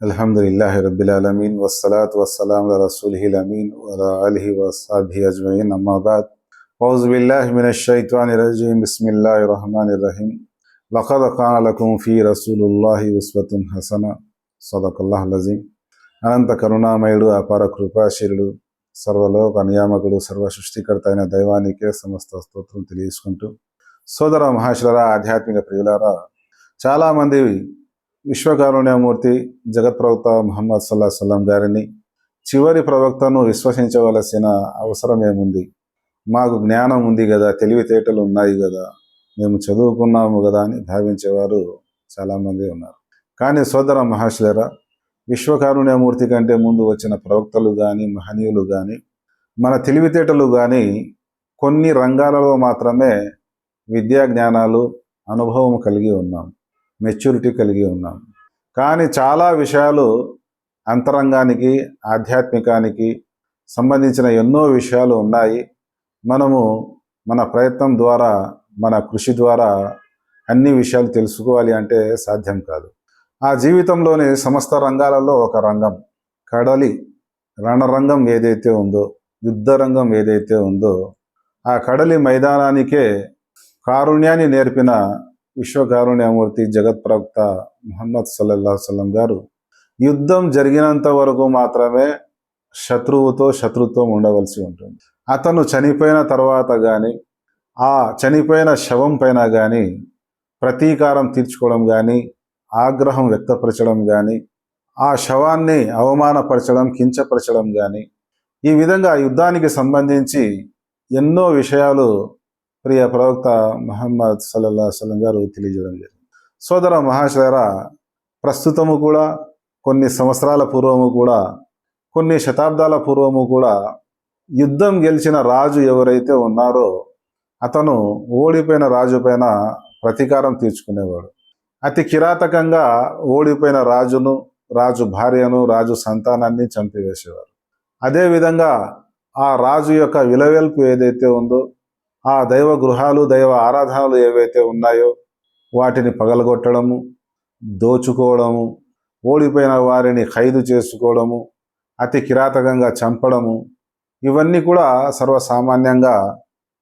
الحمد لله رب العالمين والصلاة والسلام على رسوله الأمين وعلى آله وصحبه أجمعين أما بعد أعوذ بالله من الشيطان الرجيم بسم الله الرحمن الرحيم لقد كان لكم في رسول الله أسوة حسنة صدق الله العظيم అనంత కరుణామయుడు అపార కృపాశీలుడు సర్వలోక నియామకుడు సర్వ సృష్టికర్త అయిన దైవానికే సమస్త స్తోత్రం తెలియజేసుకుంటూ సోదర మహాశులరా ఆధ్యాత్మిక ప్రియులారా చాలామంది విశ్వకారుణ్యమూర్తి జగత్ ప్రవక్త మహమ్మద్ సల్లా సల్లాం గారిని చివరి ప్రవక్తను విశ్వసించవలసిన అవసరం ఏముంది? మాకు జ్ఞానం ఉంది కదా తెలివితేటలు ఉన్నాయి కదా మేము చదువుకున్నాము కదా అని భావించేవారు చాలామంది ఉన్నారు. కానీ సోదర మహాశులరా విశ్వకారుణ్యమూర్తి కంటే ముందు వచ్చిన ప్రవక్తలు కానీ మహనీయులు కానీ మన తెలివితేటలు కానీ కొన్ని రంగాలలో మాత్రమే విద్యా జ్ఞానాలు అనుభవం కలిగి ఉన్నాం. మెచ్యూరిటీ కలిగి ఉన్నాం. కానీ చాలా విషయాలు అంతరంగానికి ఆధ్యాత్మికానికి సంబంధించిన ఎన్నో విషయాలు ఉన్నాయి. మనము మన ప్రయత్నం ద్వారా మన కృషి ద్వారా అన్ని విషయాలు తెలుసుకోవాలి అంటే సాధ్యం కాదు. ఆ జీవితంలోని సమస్త రంగాలలో ఒక రంగం కడలి రణరంగం ఏదైతే ఉందో యుద్ధ రంగం ఏదైతే ఉందో ఆ కడలి మైదానానికే కారుణ్యాన్ని నేర్పిన విశ్వకారుణ్యమూర్తి జగత్ ప్రవక్త ముహమ్మద్ సల్లల్లా సలం గారు యుద్ధం జరిగినంత వరకు మాత్రమే శత్రువుతో శత్రుత్వం ఉండవలసి ఉంటుంది. అతను చనిపోయిన తర్వాత కానీ ఆ చనిపోయిన శవం పైన కానీ ప్రతీకారం తీర్చుకోవడం కానీ ఆగ్రహం వ్యక్తపరచడం కానీ ఆ శవాన్ని అవమానపరచడం కించపరచడం కానీ ఈ విధంగా యుద్ధానికి సంబంధించి ఎన్నో విషయాలు ప్రియ ప్రవక్త మహమ్మద్ సల్లల్లా సలం గారు తెలియజేయడం జరిగింది. సోదర మహాశయరా ప్రస్తుతము కూడా కొన్ని సంవత్సరాల పూర్వము కూడా కొన్ని శతాబ్దాల పూర్వము కూడా యుద్ధం గెలిచిన రాజు ఎవరైతే ఉన్నారో అతను ఓడిపోయిన రాజు పైన ప్రతీకారం తీర్చుకునేవాడు. అతి కిరాతకంగా ఓడిపోయిన రాజును రాజు భార్యను రాజు సంతానాన్ని చంపివేసేవారు. అదేవిధంగా ఆ రాజు యొక్క విలవెల్పు ఏదైతే ఉందో ఆ దైవ గృహాలు దైవ ఆరాధనలు ఏవైతే ఉన్నాయో వాటిని పగలగొట్టడము దోచుకోవడము ఓడిపోయిన వారిని ఖైదు చేసుకోవడము అతి కిరాతకంగా చంపడము ఇవన్నీ కూడా సర్వసామాన్యంగా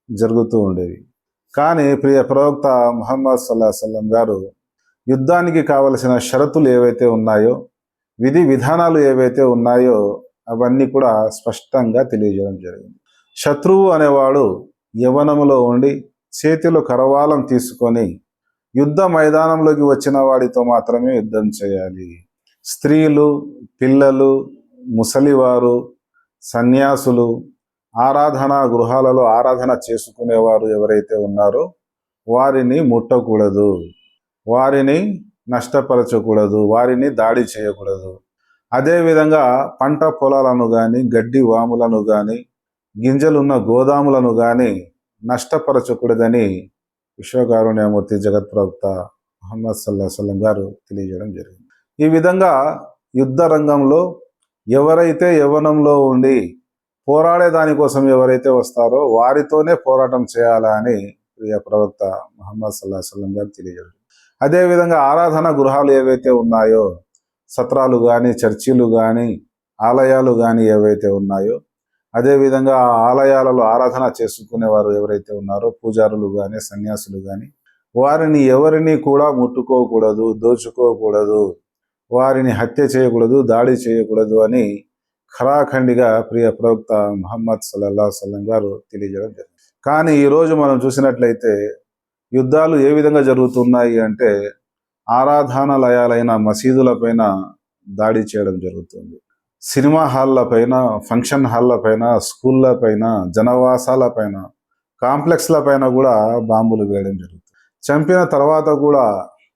జరుగుతూ ఉండేవి. కానీ ప్రియ ప్రవక్త ముహమ్మద్ సల్లా సల్లం గారు యుద్ధానికి కావలసిన షరతులు ఏవైతే ఉన్నాయో విధి విధానాలు ఏవైతే ఉన్నాయో అవన్నీ కూడా స్పష్టంగా తెలియజేయడం జరిగింది. శత్రువు అనేవాడు యవనములో ఉండి చేతిలో కరవాలం తీసుకొని యుద్ధ మైదానంలోకి వచ్చిన వాడితో మాత్రమే యుద్ధం చేయాలి. స్త్రీలు పిల్లలు ముసలివారు సన్యాసులు ఆరాధనా గృహాలలో ఆరాధన చేసుకునేవారు ఎవరైతే ఉన్నారో వారిని ముట్టకూడదు. వారిని నష్టపరచకూడదు. వారిని దాడి చేయకూడదు. అదేవిధంగా పంట పొలాలను కానీ గడ్డి వాములను కానీ గింజలున్న గోదాములను కానీ నష్టపరచకూడదని విశ్వకారుణ్యమూర్తి జగత్ ప్రవక్త ముహమ్మద్ సల్లా సల్లం గారు తెలియజేయడం జరిగింది. ఈ విధంగా యుద్ధ రంగంలో ఎవరైతే యవనంలో ఉండి పోరాడే దానికోసం ఎవరైతే వస్తారో వారితోనే పోరాటం చేయాలా అని ప్రియ ప్రవక్త మొహమ్మద్ సల్లా సల్లం గారు తెలియజేయడం అదేవిధంగా ఆరాధన గృహాలు ఏవైతే ఉన్నాయో సత్రాలు కానీ చర్చిలు కానీ ఆలయాలు కానీ ఏవైతే ఉన్నాయో అదేవిధంగా ఆలయాలలో ఆరాధన చేసుకునేవారు ఎవరైతే ఉన్నారో పూజారులు కానీ సన్యాసులు కానీ వారిని ఎవరిని కూడా ముట్టుకోకూడదు దోచుకోకూడదు వారిని హత్య చేయకూడదు దాడి చేయకూడదు అని ఖరాఖండిగా ప్రియ ప్రవక్త మహమ్మద్ సల్లల్లా సల్లం గారు తెలియజేయడం జరిగింది. కానీ ఈరోజు మనం చూసినట్లయితే యుద్ధాలు ఏ విధంగా జరుగుతున్నాయి అంటే ఆరాధనాలయాలైన మసీదులపైన దాడి చేయడం జరుగుతుంది. సినిమా హాల్ల పైన ఫంక్షన్ హాల్ల పైన స్కూళ్ళ పైన జనవాసాల పైన కాంప్లెక్స్ల పైన కూడా బాంబులు వేయడం జరుగుతుంది. చంపిన తర్వాత కూడా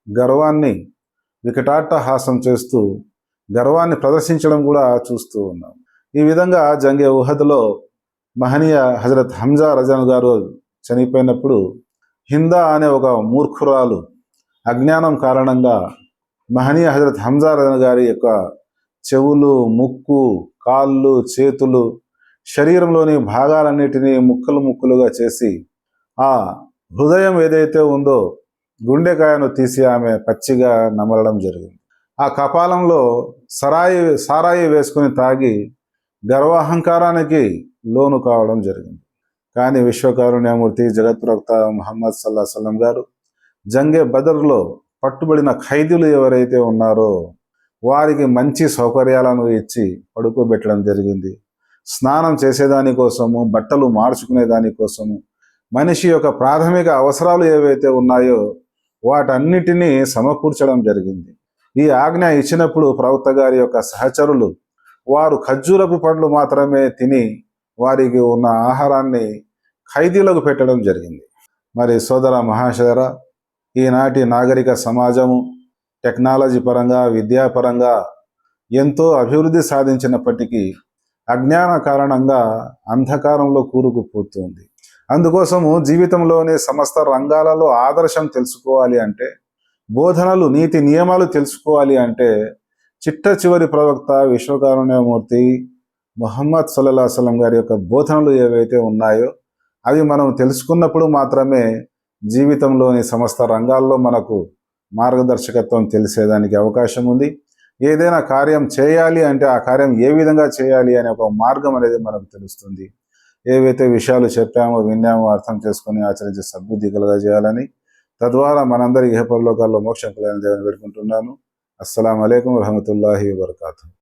గర్వాన్ని వికటాట్టహాసం చేస్తూ గర్వాన్ని ప్రదర్శించడం కూడా చూస్తూ ఉన్నాం. ఈ విధంగా జంగే ఉహద్లో మహనీయ హజరత్ హంజా రజాన్ గారు చనిపోయినప్పుడు హిందా అనే ఒక మూర్ఖురాలు అజ్ఞానం కారణంగా మహనీయ హజరత్ హంజా రజన్ గారి యొక్క చెవులు ముక్కు కాళ్ళు చేతులు శరీరంలోని భాగాలన్నిటినీ ముక్కలు ముక్కలుగా చేసి ఆ హృదయం ఏదైతే ఉందో గుండెకాయను తీసి ఆమె పచ్చిగా నమలడం జరిగింది. ఆ కపాలంలో సరాయి సారాయి వేసుకుని తాగి గర్వాహంకారానికి లోను కావడం జరిగింది. కానీ విశ్వకారుణ్యమూర్తి జగత్ప్రవక్త మహమ్మద్ సల్లా సల్లం గారు జంగే బదర్లో పట్టుబడిన ఖైదీలు ఎవరైతే ఉన్నారో వారికి మంచి సౌకర్యాలను ఇచ్చి పడుకోబెట్టడం జరిగింది. స్నానం చేసేదాని కోసము బట్టలు మార్చుకునే దానికోసము మనిషి యొక్క ప్రాథమిక అవసరాలు ఏవైతే ఉన్నాయో వాటన్నిటినీ సమకూర్చడం జరిగింది. ఈ ఆజ్ఞ ఇచ్చినప్పుడు ప్రవక్త గారి యొక్క సహచరులు వారు ఖర్జూరపు పండ్లు మాత్రమే తిని వారికి ఉన్న ఆహారాన్ని ఖైదీలకు పెట్టడం జరిగింది. మరి సోదర మహాశదర ఈనాటి నాగరిక సమాజము టెక్నాలజీ పరంగా విద్యాపరంగా ఎంతో అభివృద్ధి సాధించినప్పటికీ అజ్ఞాన కారణంగా అంధకారంలో కూరుకుపోతుంది. అందుకోసము జీవితంలోని సమస్త రంగాలలో ఆదర్శం తెలుసుకోవాలి అంటే బోధనలు నీతి నియమాలు తెలుసుకోవాలి అంటే చిట్ట చివరి ప్రవక్త విశ్వకారుణ్యమూర్తి మొహమ్మద్ సల్లా సలం గారి యొక్క బోధనలు ఏవైతే ఉన్నాయో అవి మనం తెలుసుకున్నప్పుడు మాత్రమే జీవితంలోని సమస్త రంగాల్లో మనకు మార్గదర్శకత్వం తెలిసేదానికి అవకాశం ఉంది. ఏదైనా కార్యం చేయాలి అంటే ఆ కార్యం ఏ విధంగా చేయాలి అనే ఒక మార్గం అనేది మనకు తెలుస్తుంది. ఏవైతే విషయాలు చెప్పామో విన్నామో అర్థం చేసుకొని ఆచరించే సద్బుద్ధి కలగజేయాలని తద్వారా మనందరి ఇహపరలోకాల్లో మోక్షం కలగాలని దేవుని పెట్టుకుంటున్నాను అస్సలం అయికం వరహమతుల్లాహి వబర్కాతు.